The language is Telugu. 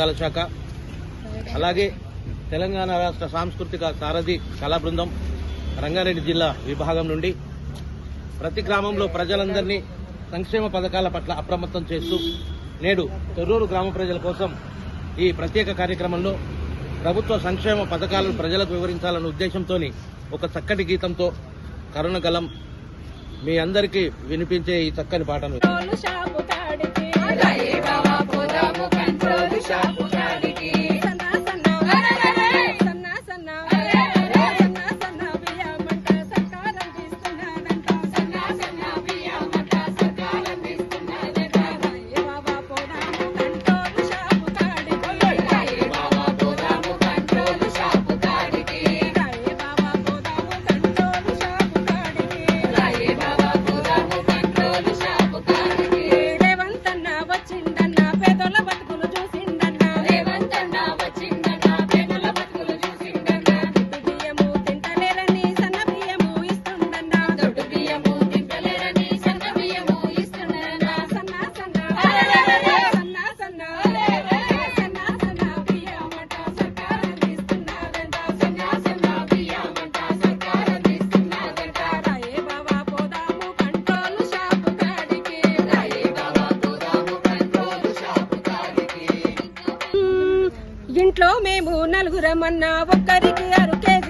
సంబంధాల శాఖ. అలాగే తెలంగాణ రాష్ట్ర సాంస్కృతిక సారథి కళా బృందం రంగారెడ్డి జిల్లా విభాగం నుండి ప్రతి గ్రామంలో ప్రజలందరినీ సంక్షేమ పథకాల పట్ల అప్రమత్తం చేస్తూ నేడు తొర్రూరు గ్రామ ప్రజల కోసం ఈ ప్రత్యేక కార్యక్రమంలో ప్రభుత్వ సంక్షేమ పథకాలను ప్రజలకు వివరించాలన్న ఉద్దేశంతో ఒక చక్కటి గీతంతో కరుణగలం మీ అందరికీ వినిపించే ఈ చక్కని పాటను. ఇంట్లో మేము నలుగురమన్నా ఒక్కరికి అర కేజీ